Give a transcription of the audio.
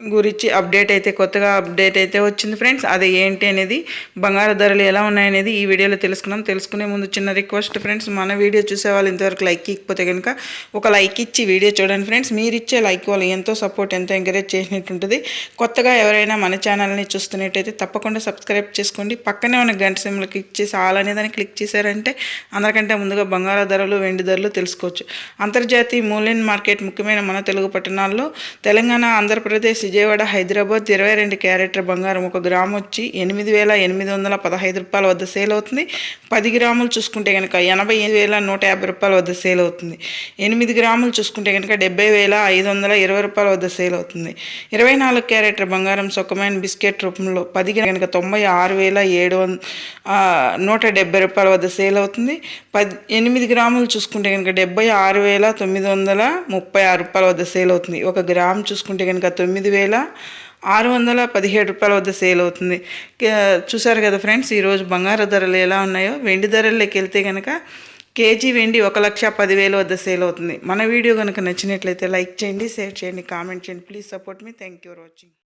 గురించి అప్డేట్ అయితే కొత్తగా అప్డేట్ అయితే వచ్చింది ఫ్రెండ్స్ అది ఏంటి అనేది బంగారు ధరలు ఎలా ఉన్నాయనేది ఈ వీడియోలో తెలుసుకున్నాం తెలుసుకునే ముందు చిన్న రిక్వెస్ట్ ఫ్రెండ్స్ మన వీడియో చూసే వాళ్ళు ఇంతవరకు లైక్ ఇకపోతే కనుక ఒక లైక్ ఇచ్చి వీడియో చూడండి ఫ్రెండ్స్ మీరు ఇచ్చే లైక్ వాళ్ళు ఎంతో సపోర్ట్ ఎంతో ఎంకరేజ్ చేసినట్టు ఉంటుంది కొత్తగా ఎవరైనా మన ఛానల్ని చూస్తున్నట్టయితే తప్పకుండా సబ్స్క్రైబ్ చేసుకోండి. పక్కనే ఉన్న గంట సిమ్లు క్లిక్ చేసి ఆల్ అనే దాన్ని క్లిక్ చేశారంటే అందరికంటే ముందుగా బంగారు ధరలు వెండి ధరలు తెలుసుకోవచ్చు. అంతర్జాతీయ మూల్యం మార్కెట్ ముఖ్యమైన మన తెలుగు పట్టణాల్లో తెలంగాణ ఆంధ్రప్రదేశ్ విజయవాడ హైదరాబాద్ ఇరవై రెండు క్యారెట్ల బంగారం ఒక గ్రాము వచ్చి ఎనిమిది వేల ఎనిమిది వందల పదహైదు రూపాయల వద్ద సేల్ అవుతుంది. పది గ్రాములు చూసుకుంటే కనుక ఎనభై ఎనిమిది వేల నూట యాభై రూపాయల వద్ద సేల్ అవుతుంది. ఎనిమిది గ్రాములు చూసుకుంటే కనుక డెబ్బై వేల ఐదు వందల ఇరవై రూపాయల వద్ద సేల్ అవుతుంది. ఇరవై నాలుగు క్యారెట్ల బంగారం సుఖమైన బిస్కెట్ రూపంలో పది కనుక తొంభై ఆరు వేల ఏడు వంద నూట డెబ్బై రూపాయల వద్ద సేల్ అవుతుంది. పది ఎనిమిది గ్రాములు చూసుకుంటే కనుక డెబ్బై ఆరు వేల తొమ్మిది వందల ముప్పై ఆరు రూపాయల వద్ద సేల్ అవుతుంది. ఒక గ్రామ్ చూసుకుంటే కనుక తొమ్మిది వేల ఆరు వందల పదిహేడు రూపాయల వద్ద సేల్ అవుతుంది. చూసారు కదా ఫ్రెండ్స్ ఈరోజు బంగారు ధరలు ఎలా ఉన్నాయో? వెండి ధరల్లోకి వెళ్తే కనుక కేజీ వెండి ఒక లక్ష పదివేల వద్ద సేల్ అవుతుంది. మన వీడియో కనుక నచ్చినట్లయితే లైక్ చేయండి షేర్ చేయండి కామెంట్ చేయండి. Please support me. Thank you for watching.